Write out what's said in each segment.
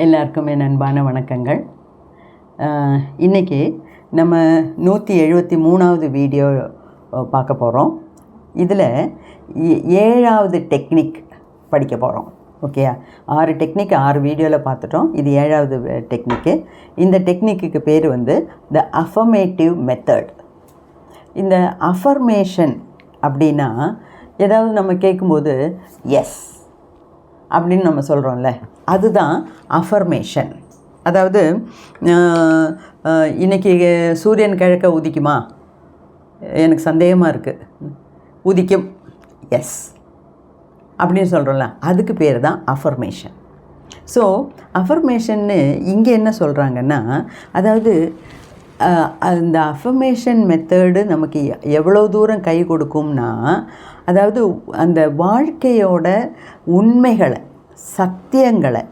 எல்லாருக்கும் என் அன்பான வணக்கங்கள். இன்றைக்கி இன்னைக்கு நம்ம நூற்றி எழுபத்தி மூணாவது வீடியோ பார்க்க போகிறோம் இதில் ஏழாவது டெக்னிக் படிக்க போகிறோம் ஓகேயா? ஆறு டெக்னிக் ஆறு வீடியோவில் பார்த்துட்டோம். இது ஏழாவது டெக்னிக்கு. இந்த டெக்னிக்கு பேர் வந்து த அஃபர்மேட்டிவ் மெத்தட். இந்த அஃபர்மேஷன் அப்படின்னா ஏதாவது நம்ம கேட்கும்போது எஸ். அப்படின்னு நம்ம சொல்கிறோம்ல அதுதான் அஃபர்மேஷன் அதாவது இன்றைக்கி சூரியன் கிழக்க உதிக்குமா? எனக்கு சந்தேகமாக இருக்குது உதிக்கும். எஸ் அப்படின்னு சொல்கிறோம்ல அதுக்கு பேர் தான் அஃபர்மேஷன் ஸோ அஃபர்மேஷன்னு இங்கே என்ன சொல்கிறாங்கன்னா அதாவது அந்த அஃபர்மேஷன் மெத்தடு நமக்கு எ- எவ்வளோ தூரம் கை கொடுக்கும்னா அதாவது அந்த வாழ்க்கையோட உண்மைகளை சத்தியங்களை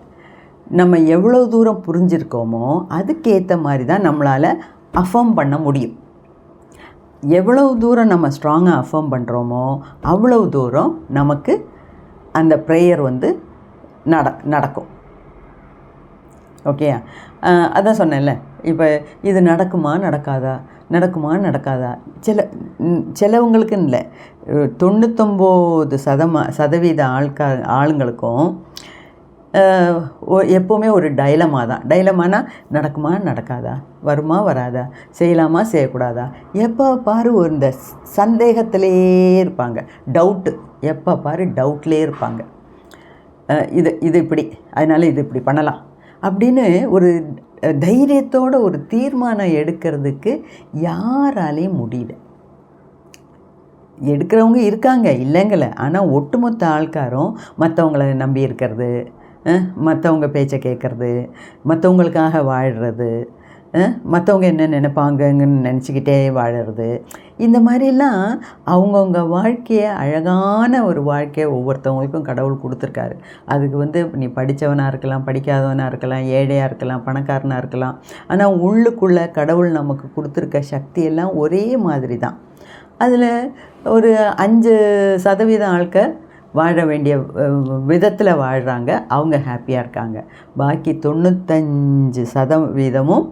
நம்ம எவ்வளோ தூரம் புரிஞ்சிருக்கோமோ அதுக்கேற்ற மாதிரி தான் நம்மளால் அஃபர்ம் பண்ண முடியும். எவ்வளவு தூரம் நம்ம ஸ்ட்ராங்காக அஃபார்ம் பண்ணுறோமோ அவ்வளவு தூரம் நமக்கு அந்த ப்ரேயர் வந்து நட நடக்கும். ஓகே அதான் சொன்னேன்ல. இப்போ இது நடக்குமா நடக்காதா? நடக்குமா நடக்காதா? சில சிலவங்களுக்குன்னு இல்லை. தொண்ணூத்தொம்பது சதமா சதவீத ஆள்கா ஆளுங்களுக்கும் எப்போவுமே ஒரு டைலமா தான். டைலமானா நடக்குமா நடக்காதா? வருமா வராதா? செய்யலாமா செய்யக்கூடாதா? எப்போ பாரு ஒரு இந்த சந்தேகத்திலே இருப்பாங்க. டவுட்டு எப்போ பாரு டவுட்லேயே இருப்பாங்க. இது இது இப்படி. அதனால் இது இப்படி பண்ணலாம். அப்படின்னு ஒரு தைரியத்தோட ஒரு தீர்மானம் எடுக்கிறதுக்கு யாராலையும் முடியல. எடுக்கிறவங்க இருக்காங்க இல்லைங்கள. ஆனால் ஒட்டுமொத்த ஆள்காரும் மற்றவங்கள நம்பி இருக்கிறது மற்றவங்க பேச்சை கேட்குறது மற்றவங்களுக்காக வாழ்கிறது மற்றவங்க என்ன நினைப்பாங்கன்னு நினச்சிக்கிட்டே வாழறது. இந்த மாதிரிலாம் அவங்கவுங்க வாழ்க்கையை அழகான ஒரு வாழ்க்கையை ஒவ்வொருத்தவங்களுக்கும் கடவுள் கொடுத்துருக்காரு. அதுக்கு வந்து நீ படித்தவனாக இருக்கலாம் படிக்காதவனாக இருக்கலாம் ஏழையாக இருக்கலாம் பணக்காரனாக இருக்கலாம். ஆனால் உள்ளுக்குள்ளே கடவுள் நமக்கு கொடுத்துருக்க சக்தியெல்லாம் ஒரே மாதிரி தான். அதில் ஒரு அஞ்சு சதவீதம் ஆட்க வாழ வேண்டிய விதத்தில் வாழ்கிறாங்க அவங்க ஹாப்பியாக இருக்காங்க. பாக்கி தொண்ணூத்தஞ்சு சதவீதமும்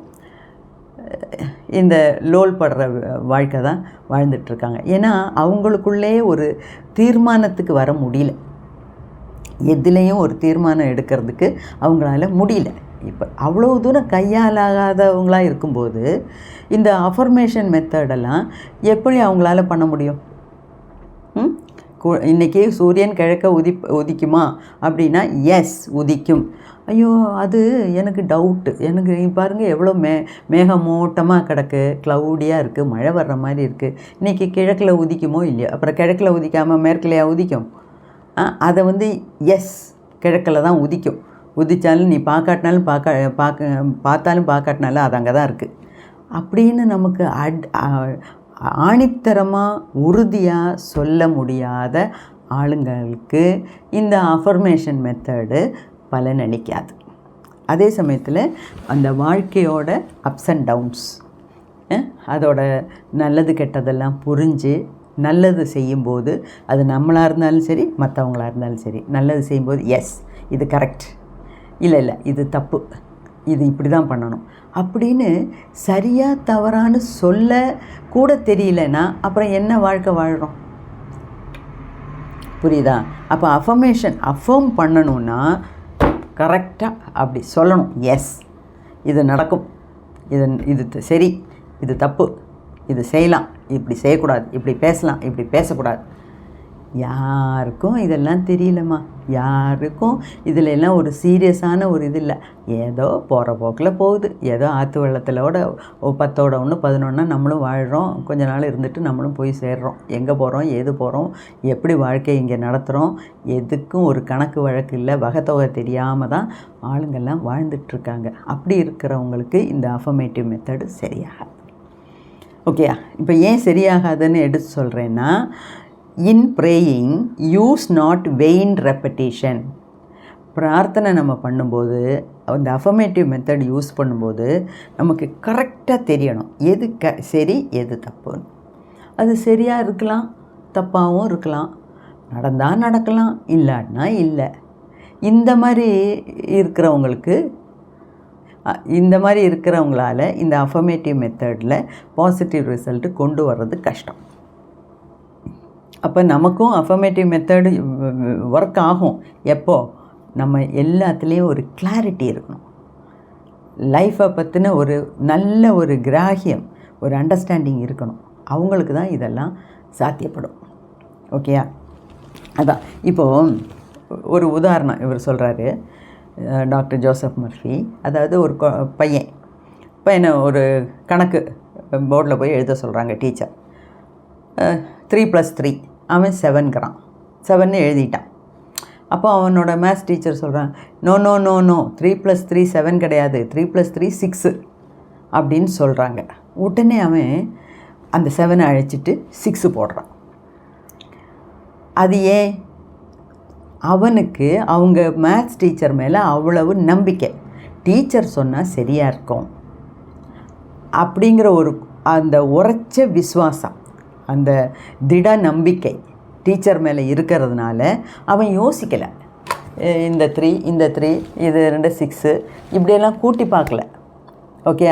இந்த லோல் படுற வாழ்க்கை தான் வாழ்ந்துட்டுருக்காங்க ஏன்னா அவங்களுக்குள்ளே ஒரு தீர்மானத்துக்கு வர முடியல. எதுலேயும் ஒரு தீர்மானம் எடுக்கிறதுக்கு அவங்களால முடியல. இப்போ அவ்வளோ தூரம் கையாலாகாதவங்களாக இருக்கும்போது இந்த அஃபர்மேஷன் மெத்தடெல்லாம் எப்படி அவங்களால பண்ண முடியும்? இன்றைக்கி சூரியன் கிழக்க உதி உதிக்குமா? அப்படின்னா எஸ் உதிக்கும். ஐயோ அது எனக்கு டவுட்டு எனக்கு நீ எவ்வளோ மே மேகமூட்டமாக கிடக்கு. க்ளவுடியாக இருக்குது மழை வர்ற மாதிரி இருக்குது இன்றைக்கி கிழக்கில் உதிக்குமோ இல்லையோ? அப்புறம் கிழக்கில் உதிக்காமல் மேற்குலையா உதிக்கும்? அதை வந்து எஸ் கிழக்கில் தான் உதிக்கும். உதிச்சாலும் நீ பார்க்காட்டினாலும் பார்க்க பார்க்க பார்த்தாலும் பார்க்காட்டினாலும் அது அங்கே தான் இருக்குது அப்படின்னு நமக்கு அட் ஆணித்தரமாக உறுதியாக சொல்ல முடியாத ஆளுங்களுக்கு இந்த அஃபர்மேஷன் மெத்தடு பலன் அளிக்காது. அதே சமயத்தில் அந்த வாழ்க்கையோட அப்ஸ் அண்ட் டவுன்ஸ் அதோட நல்லது கெட்டதெல்லாம் புரிஞ்சு நல்லது செய்யும்போது அது நம்மளாக இருந்தாலும் சரி மற்றவங்களாக இருந்தாலும் சரி நல்லது செய்யும்போது எஸ் இது கரெக்ட் இல்லை இல்லை இது தப்பு. இது இப்படி தான் பண்ணணும். அப்படின்னு சரியாக தவறான்னு சொல்ல கூட தெரியலன்னா அப்புறம் என்ன வாழ்க்கை வாழ்கிறோம் புரியுதா? அப்போ அஃபர்மேஷன் அஃபர்ம் பண்ணணுன்னா கரெக்டாக அப்படி சொல்லணும். எஸ் இது நடக்கும். இது இது த- சரி. இது தப்பு. இது செய்யலாம். இப்படி செய்யக்கூடாது. இப்படி பேசலாம். இப்படி பேசக்கூடாது. யாருக்கும் இதெல்லாம் தெரியலம்மா. யாருக்கும் இதில் எல்லாம் ஒரு சீரியஸான ஒரு இது இல்லை. ஏதோ போகிற போக்கில் போகுது. ஏதோ ஆற்று வெள்ளத்திலோட பத்தோட ஒன்று பதினொன்னா நம்மளும் வாழ்கிறோம் கொஞ்ச நாள் இருந்துட்டு நம்மளும் போய் சேர்றோம். எங்கே போகிறோம் ஏது போகிறோம் எப்படி வாழ்க்கை இங்கே நடத்துகிறோம் எதுக்கும் ஒரு கணக்கு வழக்கு இல்லை. வகத்தொகை தெரியாமல் தான் ஆளுங்கள்லாம் வாழ்ந்துட்டுருக்காங்க அப்படி இருக்கிறவங்களுக்கு இந்த அஃபர்மேட்டிவ் மெத்தடு சரியாகாது. ஓகேயா இப்போ ஏன் சரியாகாதுன்னு எடுத்து சொல்கிறேன்னா in praying use not vain repetition பிரார்த்தனை நம்ம பண்ணும்போது அந்த அஃபர்மேட்டிவ் மெத்தட் யூஸ் பண்ணும்போது நமக்கு கரெக்டாக தெரியணும். எது க சரி எது தப்புன்னு. அது சரியாக இருக்கலாம் தப்பாகவும் இருக்கலாம். நடந்தால் நடக்கலாம் இல்லாட்டினா இல்லை. இந்த மாதிரி இருக்கிறவங்களுக்கு இந்த மாதிரி இருக்கிறவங்களால இந்த அஃபர்மேட்டிவ் மெத்தடில் பாசிட்டிவ் ரிசல்ட்டு கொண்டு வர்றது கஷ்டம். அப்போ நமக்கும் அஃபர்மேட்டிவ் மெத்தடு ஒர்க் ஆகும். எப்போ? நம்ம எல்லாத்துலேயும் ஒரு கிளாரிட்டி இருக்கணும். லைஃப்பை பற்றின ஒரு நல்ல ஒரு கிராகியம் ஒரு அண்டர்ஸ்டாண்டிங் இருக்கணும். அவங்களுக்கு தான் இதெல்லாம் சாத்தியப்படும். ஓகேயா அதான். இப்போது ஒரு உதாரணம் இவர் சொல்கிறாரு டாக்டர் ஜோசப் மர்ஃபி. அதாவது ஒரு கொ- பையன். பையனை ஒரு கணக்கு போர்டில் போய் எழுத சொல்கிறாங்க டீச்சர். த்ரீ ப்ளஸ் த்ரீ அவன் செவன்கிறான் செவன்னு எழுதிட்டான். அப்போ அவனோட மேத்ஸ் டீச்சர் சொல்கிறான் no no no no three plus three seven கிடையாது. த்ரீ ப்ளஸ் த்ரீ சிக்ஸு அப்படின்னு சொல்கிறாங்க உடனே அவன் அந்த செவனை அழைச்சிட்டு சிக்ஸு போடுறான். அது ஏன்? அவனுக்கு அவங்க மேத்ஸ் டீச்சர் மேலே அவ்வளவு நம்பிக்கை. டீச்சர் சொன்னால் சரியாக இருக்கும். அப்படிங்கிற ஒரு அந்த உரைச்ச விசுவாசம். அந்த திட நம்பிக்கை டீச்சர் மேலே இருக்கிறதுனால அவன் யோசிக்கலை. இந்த த்ரீ இந்த த்ரீ இது ரெண்டு சிக்ஸு இப்படியெல்லாம் கூட்டி பார்க்கல. ஓகே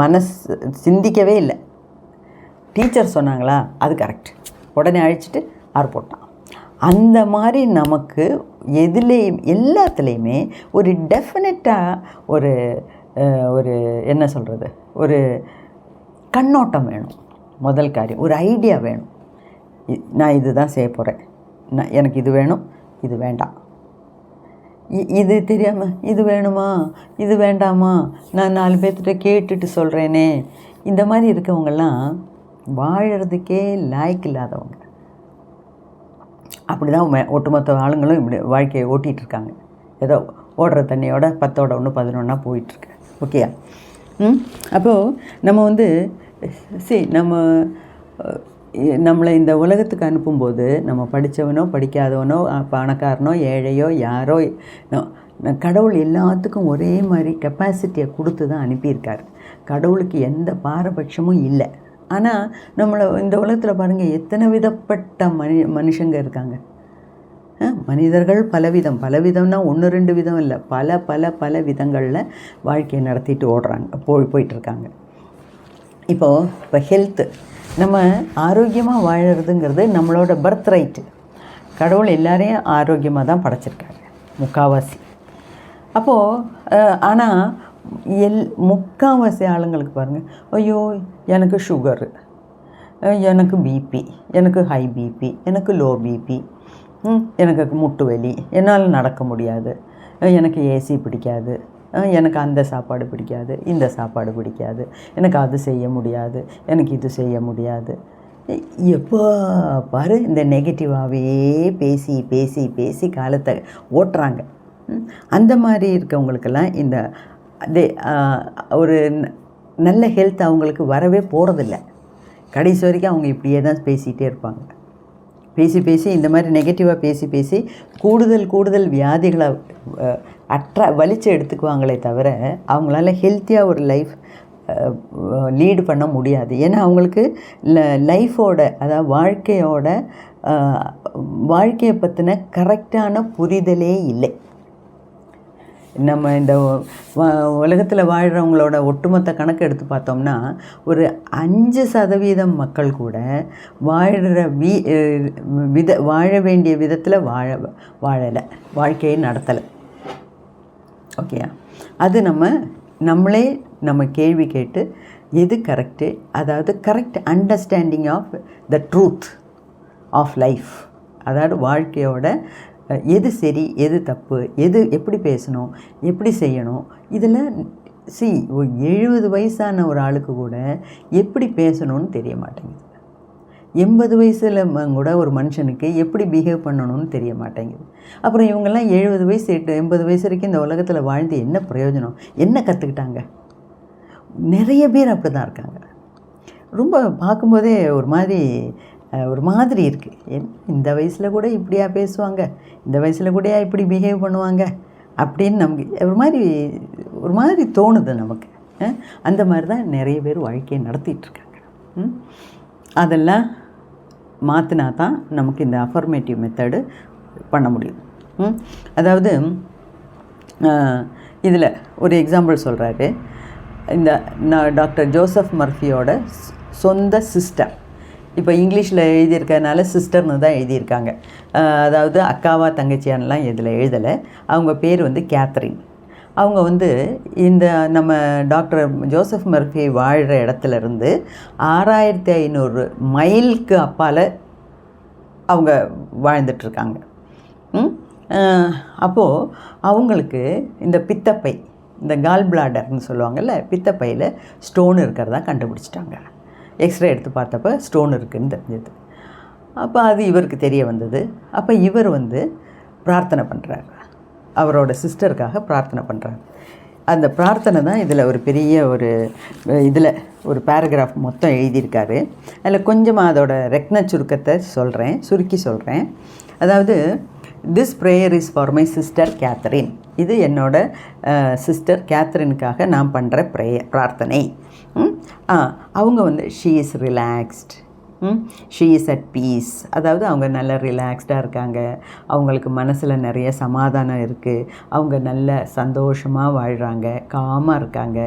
மனசு சிந்திக்கவே இல்லை. டீச்சர் சொன்னாங்களா? அது கரெக்ட் உடனே அழிச்சிட்டு ஆறு போட்டான். அந்த மாதிரி நமக்கு எதுலேயும் எல்லாத்துலேயுமே ஒரு டெஃபினட்டாக ஒரு ஒரு என்ன சொல்கிறது ஒரு கண்ணோட்டம் வேணும். முதல் காரியம். ஒரு ஐடியா வேணும். நான் நான் இதுதான் செய்ய போகிறேன் நான் எனக்கு இது வேணும் இது வேண்டாம். இ- இது தெரியாமல் இது வேணுமா இது வேண்டாமா? நான் நாலு பேர்த்திட்ட கேட்டுட்டு சொல்கிறேனே இந்த மாதிரி இருக்கவங்கெல்லாம் வாழறதுக்கே லாய்க்கு இல்லாதவங்க. அப்படி தான் மே- ஒட்டுமொத்த ஆளுங்களும் இப்படி வாழ்க்கையை ஓட்டிகிட்டு இருக்காங்க. ஏதோ ஓடுற தண்ணியோட பத்தோட ஒன்று பதினொன்றா போயிட்டுருக்கு ஓகேயா ம்? அப்போது நம்ம வந்து சரி நம்ம நம்மளை இந்த உலகத்துக்கு அனுப்பும்போது நம்ம படித்தவனோ படிக்காதவனோ பணக்காரனோ ஏழையோ யாரோ கடவுள் எல்லாத்துக்கும் ஒரே மாதிரி கெப்பாசிட்டியை கொடுத்து தான் அனுப்பியிருக்காரு. கடவுளுக்கு எந்த பாரபட்சமும் இல்லை. ஆனால் நம்மளை இந்த உலகத்தில் பாருங்கள் எத்தனை விதப்பட்ட மனி மனுஷங்க இருக்காங்க. மனிதர்கள் பலவிதம். பலவிதம்னா ஒன்று ரெண்டு விதம் இல்லை. பல பல பல விதங்களில் வாழ்க்கையை நடத்திட்டு ஓடுறாங்க போய் போயிட்டுருக்காங்க இப்போது இப்போ ஹெல்த்து நம்ம ஆரோக்கியமாக வாழறதுங்கிறது நம்மளோட பர்த் ரைட்டு கடவுள் எல்லாரையும் ஆரோக்கியமாக தான் படைச்சிருக்காரு. முக்காவாசி. அப்போது ஆனால் எல் முக்காவாசி ஆளுங்களுக்கு பாருங்கள் ஐயோ எனக்கு சுகரு எனக்கு பிபி எனக்கு ஹை பிபி எனக்கு லோ பிபி எனக்கு முட்டு வலி என்னால் நடக்க முடியாது எனக்கு ஏசி பிடிக்காது எனக்கு அந்த சாப்பாடு பிடிக்காது இந்த சாப்பாடு பிடிக்காது எனக்கு அது செய்ய முடியாது எனக்கு இது செய்ய முடியாது. எப்போ பாரு இந்த நெகட்டிவாகவே பேசி பேசி பேசி காலத்தை ஓட்டுறாங்க. அந்த மாதிரி இருக்கவங்களுக்கெல்லாம் இந்த அதே ஒரு நல்ல ஹெல்த் அவங்களுக்கு வரவே போகிறதில்ல கடைசி வரைக்கும் அவங்க இப்படியே தான் பேசிகிட்டே இருப்பாங்க. பேசி பேசி இந்த மாதிரி நெகட்டிவாக பேசி பேசி கூடுதல் கூடுதல் வியாதிகளை அட்ரா வலிச்சு எடுத்துக்குவாங்களே தவிர அவங்களால ஹெல்த்தியாக ஒரு லைஃப் லீடு பண்ண முடியாது. ஏன்னா அவங்களுக்கு லைஃபோட அதாவது வாழ்க்கையோட வாழ்க்கையை பற்றின கரெக்டான புரிதலே இல்லை. நம்ம இந்த உலகத்தில் வாழ்கிறவங்களோட ஒட்டுமொத்த கணக்கு எடுத்து பார்த்தோம்னா ஒரு அஞ்சு சதவீதம் மக்கள் கூட வாழ்கிற வீ வித வாழ வேண்டிய விதத்தில் வாழ வாழலை வாழ்க்கையை நடத்தலை. ஓகேயா? அது நம்ம நம்மளே நம்ம கேள்வி கேட்டு எது கரெக்டு அதாவது correct understanding of the truth of life அதாவது வாழ்க்கையோட எது சரி எது தப்பு எது எப்படி பேசணும் எப்படி செய்யணும் இதில் சி எழுபது வயசான ஒரு ஆளுக்கு கூட எப்படி பேசணும்னு தெரிய மாட்டேங்குது. எண்பது வயசில் கூட ஒரு மனுஷனுக்கு எப்படி பிஹேவ் பண்ணணும்னு தெரிய மாட்டேங்குது. அப்புறம் இவங்கெல்லாம் எழுபது வயசு எட்டு எண்பது வயசு வரைக்கும் இந்த உலகத்தில் வாழ்ந்து என்ன பிரயோஜனம் என்ன கற்றுக்கிட்டாங்க நிறைய பேர் அப்படி தான் இருக்காங்க. ரொம்ப பார்க்கும்போதே ஒரு மாதிரி ஒரு மாதிரி இருக்குது இந்த வயசில் கூட இப்படியா பேசுவாங்க இந்த வயசில் கூடயா இப்படி பிஹேவ் பண்ணுவாங்க அப்படின்னு நமக்கு ஒரு மாதிரி ஒரு மாதிரி தோணுது நமக்கு. அந்த மாதிரி தான் நிறைய பேர் வாழ்க்கையை நடத்திட்டுருக்காங்க ம்? அதெல்லாம் மாற்றினா தான் நமக்கு இந்த அஃபர்மேட்டிவ் மெத்தடு பண்ண முடியும். அதாவது இதில் ஒரு எக்ஸாம்பிள் சொல்கிறாரு இந்த நான் டாக்டர் ஜோசப் மர்ஃபியோட சொந்த சிஸ்டர் இப்போ இங்கிலீஷில் எழுதியிருக்கறனால சிஸ்டர்னு தான் எழுதியிருக்காங்க. அதாவது அக்காவா தங்கச்சியான்லாம் இதில் எழுதலை. அவங்க பேர் வந்து கேத்ரின் அவங்க வந்து இந்த நம்ம டாக்டர் ஜோசப் மர்ஃபி வாழ்கிற இடத்துலருந்து ஆறாயிரத்தி ஐநூறு மைலுக்கு அப்பால் அவங்க வாழ்ந்துட்டுருக்காங்க. அப்போது அவங்களுக்கு இந்த பித்தப்பை இந்த கால் பிளாடர்னு சொல்லுவாங்கல்ல பித்தப்பையில் ஸ்டோன் இருக்கிறதா கண்டுபிடிச்சிட்டாங்க. எக்ஸ்ரே எடுத்து பார்த்தப்ப ஸ்டோன் இருக்குதுன்னு தெரிஞ்சது. அப்போ அது இவருக்கு தெரிய வந்தது. அப்போ இவர் வந்து பிரார்த்தனை பண்ணுறாரு அவரோட சிஸ்டருக்காக பிரார்த்தனை பண்ணுறாரு அந்த பிரார்த்தனை தான் இதில் ஒரு பெரிய ஒரு இதில் ஒரு பேராகிராஃப் மொத்தம் எழுதியிருக்காரு. அதில் கொஞ்சமாக அதோட ரெக்ன சுருக்கத்தை சொல்கிறேன் சுருக்கி சொல்கிறேன் அதாவது this prayer is for my sister Catherine இது என்னோட சிஸ்டர் கேத்தரினுக்காக நான் பண்ணுற ப்ரேயர் பிரார்த்தனை. அவங்க வந்து she is relaxed she is at peace அதாவது அவங்க நல்ல ரிலாக்ஸ்டாக இருக்காங்க. அவங்களுக்கு மனசில் நிறைய சமாதானம் இருக்குது அவங்க நல்ல சந்தோஷமாக வாழ்கிறாங்க காமாக இருக்காங்க.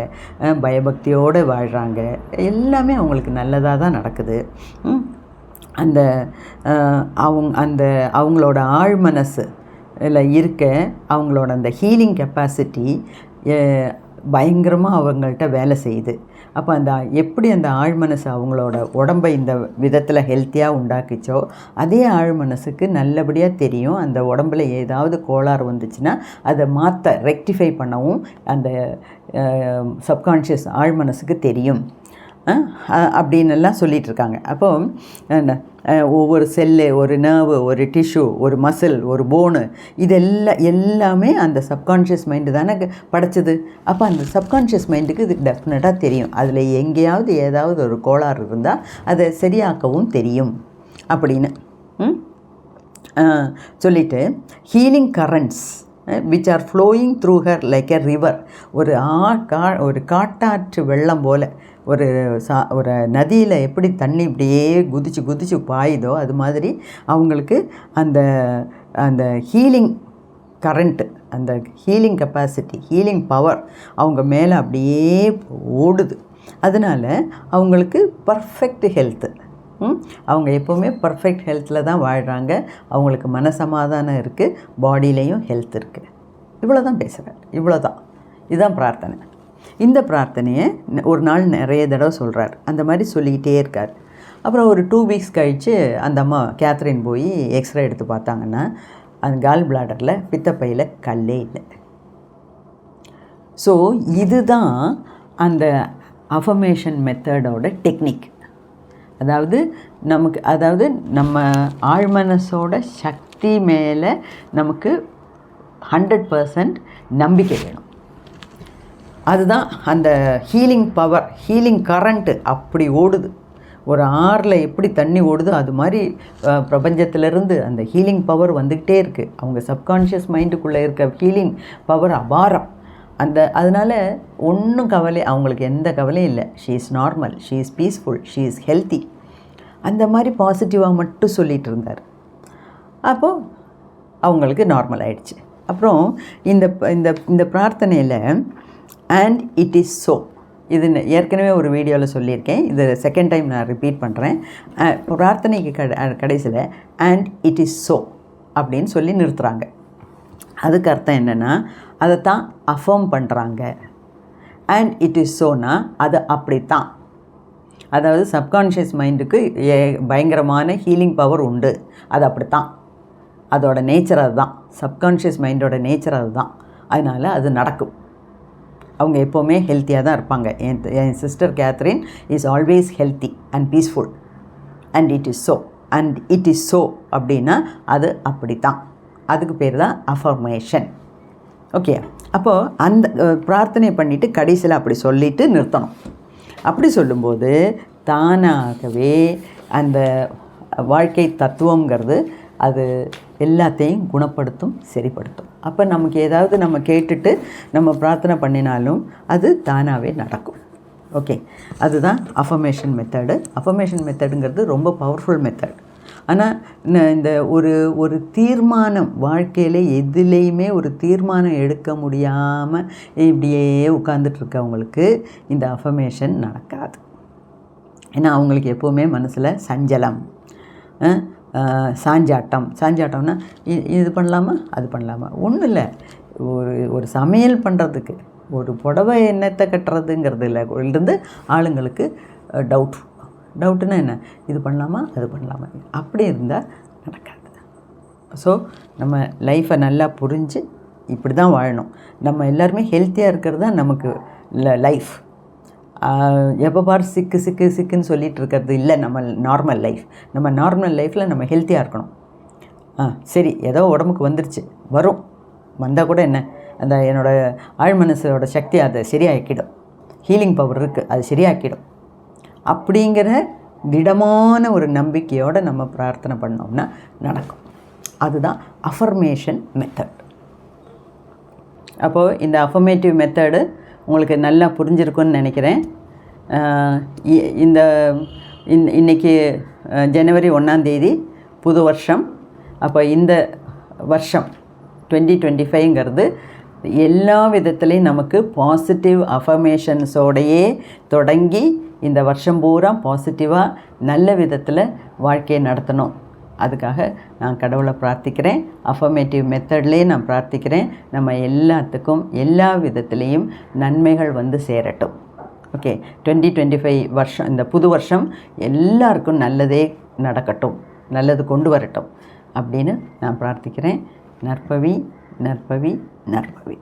பயபக்தியோடு வாழ்கிறாங்க எல்லாமே அவங்களுக்கு நல்லதாக தான் நடக்குது. அந்த அவங்க அந்த அவங்களோட ஆழ் மனசு இருக்க அவங்களோட அந்த ஹீலிங் கெப்பாசிட்டி பயங்கரமாக அவங்கள்ட்ட வேலை செய்யுது. அப்போ அந்த எப்படி அந்த ஆழ்மனசு அவங்களோட உடம்பை இந்த விதத்தில் ஹெல்த்தியாக உண்டாக்குச்சோ அதே ஆழ்மனசுக்கு நல்லபடியாக தெரியும். அந்த உடம்புல ஏதாவது கோளாறு வந்துச்சுன்னா அதை மாற்ற ரெக்டிஃபை பண்ணவும் அந்த சப்கான்ஷியஸ் ஆழ்மனசுக்கு தெரியும். அப்படின்னு எல்லாம் சொல்லிகிட்ருக்காங்க அப்போது ஒவ்வொரு செல்லு ஒரு நர்வு ஒரு டிஷ்யூ ஒரு மசில் ஒரு போனு இதெல்லாம் எல்லாமே அந்த சப்கான்ஷியஸ் மைண்டு தானே க- படைச்சது. அப்போ அந்த சப்கான்ஷியஸ் மைண்டுக்கு இது டெஃபினட்டாக தெரியும். அதில் எங்கேயாவது ஏதாவது ஒரு கோளாறு இருந்தால் அதை சரியாக்கவும் தெரியும். அப்படின்னு. சொல்லிவிட்டு சொல்லிட்டு healing currents which are flowing through her like a river ஒரு ஆ கா ஒரு காட்டாற்று வெள்ளம் போல். ஒரு சா ஒரு நதியில் எப்படி தண்ணி இப்படியே குதிச்சு குதிச்சு பாயுதோ அது மாதிரி அவங்களுக்கு அந்த அந்த ஹீலிங் கரண்ட்டு அந்த ஹீலிங் கெப்பாசிட்டி ஹீலிங் பவர் அவங்க மேலே அப்படியே ஓடுது. அதனால் அவங்களுக்கு பர்ஃபெக்ட் ஹெல்த்து அவங்க எப்போவுமே பர்ஃபெக்ட் ஹெல்த்தில் தான் வாழ்கிறாங்க அவங்களுக்கு மனசமாதானம் இருக்குது பாடியிலையும் ஹெல்த் இருக்குது இவ்வளோ தான் பேசுகிறேன் இவ்வளோ தான் இதுதான் பிரார்த்தனை. இந்த பிரார்த்தனையை ஒரு நாள் நிறைய தடவை சொல்கிறார் அந்த மாதிரி சொல்லிக்கிட்டே இருக்கார். அப்புறம் ஒரு டூ வீக்ஸ் கழித்து அந்த அம்மா கேத்ரின் போய் எக்ஸ்ரே எடுத்து பார்த்தாங்கன்னா அந்த கால் பிளாடரில் பித்தப்பையில் கல்லே இல்லை. ஸோ இதுதான் அந்த அஃபர்மேஷன் மெத்தடோட டெக்னிக் அதாவது நமக்கு அதாவது நம்ம ஆழ்மனசோட சக்தி மேலே நமக்கு ஹண்ட்ரட் பர்சன்ட் நம்பிக்கை வேணும். அதுதான் அந்த ஹீலிங் பவர் ஹீலிங் கரண்ட்டு அப்படி ஓடுது. ஒரு ஆறில் எப்படி தண்ணி ஓடுதோ அது மாதிரி அஹ், பிரபஞ்சத்திலிருந்து அந்த ஹீலிங் பவர் வந்துக்கிட்டே இருக்குது அவங்க சப்கான்ஷியஸ் மைண்டுக்குள்ளே இருக்க ஹீலிங் பவர் அபாரம். அந்த அதனால் ஒன்றும் கவலை அவங்களுக்கு எந்த கவலையும் இல்லை. She is normal she is peaceful she is healthy அந்த மாதிரி பாசிட்டிவாக மட்டும் சொல்லிகிட்டு இருந்தார். அப்போது அவங்களுக்கு நார்மல் ஆயிடுச்சு. அப்புறம் இந்த இந்த இந்த பிரார்த்தனையில் அண்ட் இட் இஸ் ஸோ இது ஏற்கனவே ஒரு வீடியோவில் சொல்லியிருக்கேன். இது செகண்ட் டைம் நான் ரிப்பீட் பண்ணுறேன் பிரார்த்தனைக்கு கட கடைசியில் அண்ட் இட் இஸ் ஸோ அப்படின்னு சொல்லி நிறுத்துகிறாங்க அதுக்கு அர்த்தம் என்னென்னா அதை தான் அஃபார்ம் பண்ணுறாங்க அண்ட் இட் இஸ் ஸோனா அது அப்படித்தான். அதாவது சப்கான்ஷியஸ் மைண்டுக்கு ஏ பயங்கரமான ஹீலிங் பவர் உண்டு. அது அப்படித்தான். அதோட நேச்சர் அதுதான். சப்கான்ஷியஸ் மைண்டோட நேச்சர் அதுதான். அதனால் அது நடக்கும். அவங்க எப்போவுமே ஹெல்த்தியாக தான் இருப்பாங்க. என் என் sister Catherine is always healthy and peaceful and it is so and it is so அப்படின்னா அது அப்படி தான் அதுக்கு பேர் தான் அஃபர்மேஷன் ஓகே அப்போது அந்த பிரார்த்தனை பண்ணிவிட்டு கடைசியில் அப்படி சொல்லிட்டு நிறுத்தணும். அப்படி சொல்லும்போது தானாகவே அந்த வாழ்க்கை தத்துவங்கிறது அது எல்லாத்தையும் குணப்படுத்தும் சரிப்படுத்தும். அப்போ நமக்கு ஏதாவது நம்ம கேட்டுட்டு நம்ம பிரார்த்தனை பண்ணினாலும் அது தானாகவே நடக்கும். ஓகே அதுதான் அஃபர்மேஷன் மெத்தடு அஃபர்மேஷன் மெத்தடுங்கிறது ரொம்ப பவர்ஃபுல் மெத்தட் ஆனால் இந்த ஒரு ஒரு தீர்மானம் வாழ்க்கையில் எதுலேயுமே ஒரு தீர்மானம் எடுக்க முடியாமல் இப்படியே உட்காந்துட்ருக்கவங்களுக்கு இந்த அஃபர்மேஷன் நடக்காது. ஏன்னா அவங்களுக்கு எப்போவுமே மனசில் சஞ்சலம். சாஞ்சாட்டம். சாஞ்சாட்டம்னா இ- இது பண்ணலாமா? அது பண்ணலாமா? ஒன்றும் இல்லை. ஒரு ஒரு சமையல் பண்ணுறதுக்கு ஒரு புடவை எண்ணத்தை கட்டுறதுங்கிறது இல்லை. இருந்து ஆளுங்களுக்கு டவுட் டவுட்டுன்னா என்ன? இது பண்ணலாமா? அது பண்ணலாமா? அப்படி இருந்தால் நடக்காது. ஸோ நம்ம லைஃப்பை நல்லா புரிஞ்சு இப்படி தான் வாழணும். நம்ம எல்லாருமே ஹெல்த்தியாக இருக்கிறது தான் நமக்கு லைஃப் எப்போ பார் சிக்கு சிக்கு சிக்குன்னு சொல்லிட்டு இருக்கிறது இல்லை நம்ம நார்மல் லைஃப் நம்ம நார்மல் லைஃப்பில் நம்ம ஹெல்த்தியாக இருக்கணும். ஆ சரி ஏதோ உடம்புக்கு வந்துருச்சு. வரும். வந்தால் கூட என்ன? அந்த என்னோடய ஆழ் மனசோட சக்தி அதை சரியாக்கிடும். ஹீலிங் பவர் இருக்குது அது சரியாக்கிடும். அப்படிங்கிற திடமான ஒரு நம்பிக்கையோடு நம்ம பிரார்த்தனை பண்ணோம்னா நடக்கும். அதுதான் அஃபர்மேஷன் மெத்தட் அப்போது இந்த அஃபர்மேட்டிவ் மெத்தடு உங்களுக்கு நல்லா புரிஞ்சிருக்கும்னு நினைக்கிறேன். இ- இந்த இன் இன்னைக்கு ஜனவரி ஒன்றாந்தேதி புது வருஷம். அப்போ இந்த வருஷம் டுவெண்ட்டி டுவெண்ட்டி ஃபைவ்ங்கிறது எல்லா விதத்துலேயும் நமக்கு பாசிட்டிவ் அஃபர்மேஷன்ஸோடையே தொடங்கி இந்த வருஷம் பூரா பாசிட்டிவாக நல்ல விதத்தில் வாழ்க்கையை நடத்தணும். அதுக்காக நான் கடவுளை பிரார்த்திக்கிறேன். அஃபர்மேட்டிவ் மெத்தட்லேயே நான் பிரார்த்திக்கிறேன். நம்ம எல்லாத்துக்கும் எல்லா விதத்துலேயும் நன்மைகள் வந்து சேரட்டும். ஓகே டுவெண்ட்டி டுவெண்ட்டி ஃபைவ் வருஷம் இந்த புது வருஷம் எல்லாருக்கும் நல்லதே நடக்கட்டும். நல்லது கொண்டு வரட்டும். அப்படின்னு நான் பிரார்த்திக்கிறேன். நற்பவி நற்பவி நற்பவி.